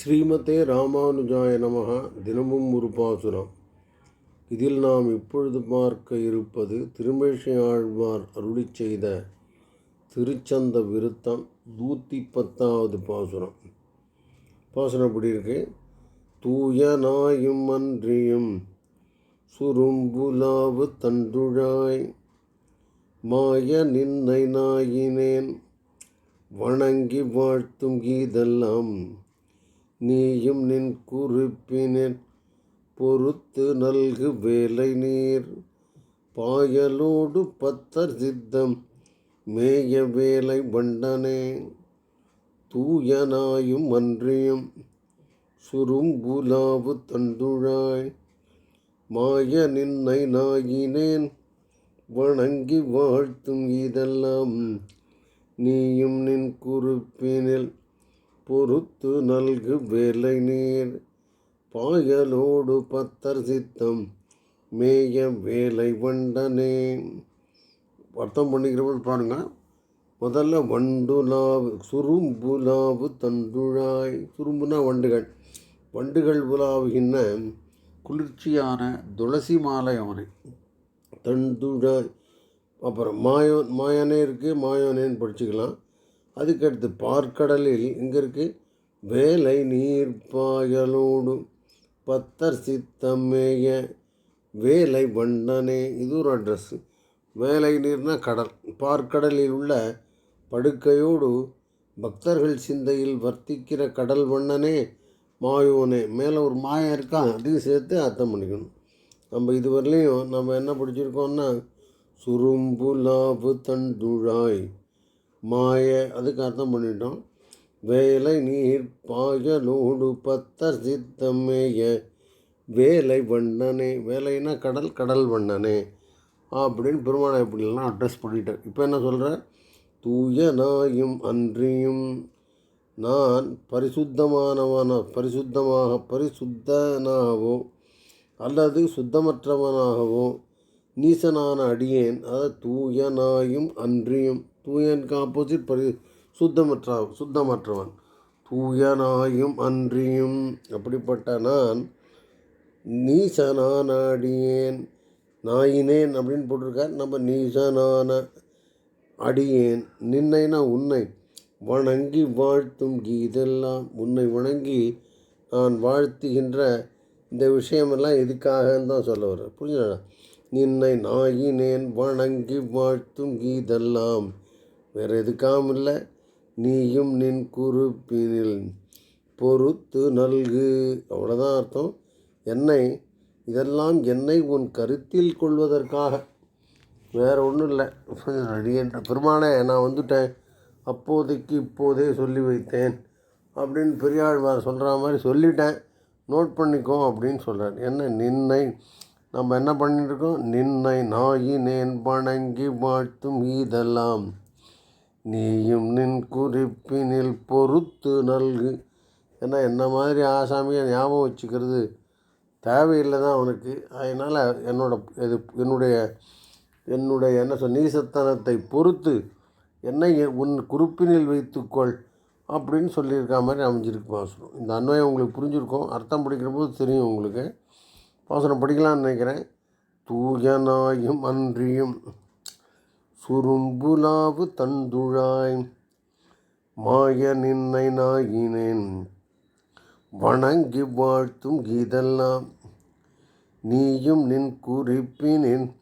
ஸ்ரீமதே ராமானுஜாய நமகா தினமும் ஒரு பாசுரம். இதில் நாம் இப்பொழுது பார்க்க இருப்பது திருமேஷை ஆழ்வார் அருளி செய்த திருச்சந்த விருத்தம் நூற்றி பத்தாவது பாசுரம். பாசுரம் எப்படி இருக்கு? தூய நாயும் அன்றியும் சுரும்புலாவு தண்டுழாய் மாய நின்னை நாயினேன் வணங்கி வாழ்த்தும் கீதெல்லாம் நீயும் நின் குறிப்பினில் பொறுத்து நல்கு வேலை நீர். பாயலோடு பத்தர் சித்தம் மேய வேலை வண்டனே. தூயனாயும் அன்றியும் சுரும்புலாவு தண்டுழாய் மாய நின்னை நாயினேன் வணங்கி வாழ்த்தும் இதெல்லாம். நீயும் நின் குறிப்பினில் பொறுத்து நல்கு வேலை நீர். பாயலோடு பத்தர் சித்தம் மேய வேலை வண்டனே அர்த்தம் பண்ணிக்கிறபோது பாருங்க முதல்ல வண்டுலாவு சுரும்புலாவு தண்டுழாய். சுரும்புனா வண்டுகள். வண்டுகள் உலாவுகின்ற குளிர்ச்சியான துளசி மாலை அவனை தண்டுழாய். அப்புறம் மாயோ மாயானே இருக்குது மாயோனேன்னு படிச்சுக்கலாம். அதுக்கடுத்து பார்க்கடலில் இங்கே இருக்குது வேலை நீர் பாயலோடு பத்தர் சித்தமேய வேலை வண்டனே இது ஒரு அட்ரஸ்ஸு வேலை நீர்னா கடல். பார்க்கடலில் உள்ள படுக்கையோடு பக்தர்கள் சிந்தையில் வர்த்திக்கிற கடல் வண்ணனே மாயோனே. மேலே ஒரு மாயம் இருக்கான் அதையும் சேர்த்து அர்த்தம் பண்ணிக்கணும். நம்ம இதுவரையிலையும் நம்ம என்ன பிடிச்சிருக்கோம்னா சுரும்புலாவு தண்டுழாய். மாய அதுக்கு அர்த்தம் பண்ணிட்டோம். வேலை நீர் பாயலோடு பத்தர் சித்தமேய. வேலை வண்ணனே வேலைனா கடல் கடல் வண்ணனே. அப்படின்னு பெருமானை இப்படிலாம் அட்ரஸ் பண்ணிட்டார் இப்போ என்ன சொல்கிற தூய நாயும் அன்றியும். நான் பரிசுத்தமானவன பரிசுத்தமாக பரிசுத்தனாகவோ அல்லது சுத்தமற்றவனாகவோ நீசனான அடியேன். அதாவது தூயனாயும் அன்றியும் தூயனுக்கு ஆப்போசிட் பரி சுத்தமற்ற சுத்தமற்றவன். தூயனாயும் அன்றியும் அப்படிப்பட்ட நான் நீசனான அடியேன். நாயினேன் அப்படின்னு போட்டிருக்கார். நம்ம நீசனான அடியேன். நின்னைனா உன்னை வணங்கி வாழ்த்தும் கீதெல்லாம் உன்னை வணங்கி நான் வாழ்த்துகின்ற இந்த விஷயமெல்லாம் எதுக்காகன்னு தான் சொல்ல வர்றேன் புரிஞ்சுடா நின்னை நாயினேன் வணங்கி வாழ்த்தும் இதெல்லாம் வேற எதுக்காம இல்லை நீயும் நின் குறிப்பினில் பொறுத்து நல்கு. அவ்வளோதான் அர்த்தம். என்னை இதெல்லாம் என்னை உன் கருத்தில் கொள்வதற்காக. வேறு ஒன்றும் இல்லை. அடியன்ற பெருமானே நான் வந்துட்டேன். அப்போதைக்கு இப்போதே சொல்லி வைத்தேன். அப்படின்னு பெரியாழ்வார் சொல்கிற மாதிரி சொல்லிட்டேன். நோட் பண்ணிக்கோ அப்படின்னு சொல்கிறார் என்ன நின்னை நம்ம என்ன பண்ணிட்டுருக்கோம்? நின்னை நாயினேன் வணங்கி வாழ்த்தும் இதெல்லாம் நீயும் நின் குறிப்பினில் பொறுத்து நல்கு. ஏன்னா என்ன மாதிரி ஆசாமியை ஞாபகம் வச்சுக்கிறது தேவையில்லை தான் அவனுக்கு. அதனால் என்னோட இது என்னுடைய என்னுடைய என்ன சொல் நீசத்தனத்தை பொறுத்து என்னை உன் குறிப்பினில் வைத்துக்கொள் அப்படின்னு சொல்லியிருக்க மாதிரி அமைஞ்சிருக்கு பாசனம் இந்த அன்வயம் உங்களுக்கு புரிஞ்சிருக்கும். அர்த்தம் பிடிக்கிற போது தெரியும் உங்களுக்கு. பாசனம் படிக்கலாம்னு நினைக்கிறேன். தூயனாயும் அன்றியும் சுரும்புலாவு தந்துழாய். மாய நின்னை நாயினேன். வணங்கி வாழ்த்தும் கீதெல்லாம் நீயும் நின் குறிப்பினின்.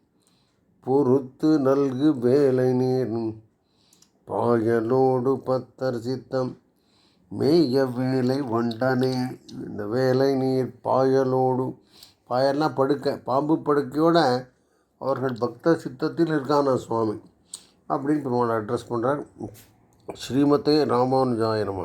பொறுத்து நல்கு வேலை நீர். பாயலோடு பத்தர் சித்தம் மேய வேலை வண்டனே. இந்த வேலை நீர் பாயலோடு பாயல்னா படுக்கை பாம்பு படுக்கையோட அவர்கள் பக்த சித்தத்தில் இருக்கான சுவாமி அப்படின்னு பெருமாள் அட்ரஸ் பண்ணுறார் ஸ்ரீமதே ராமானுஜாய நம.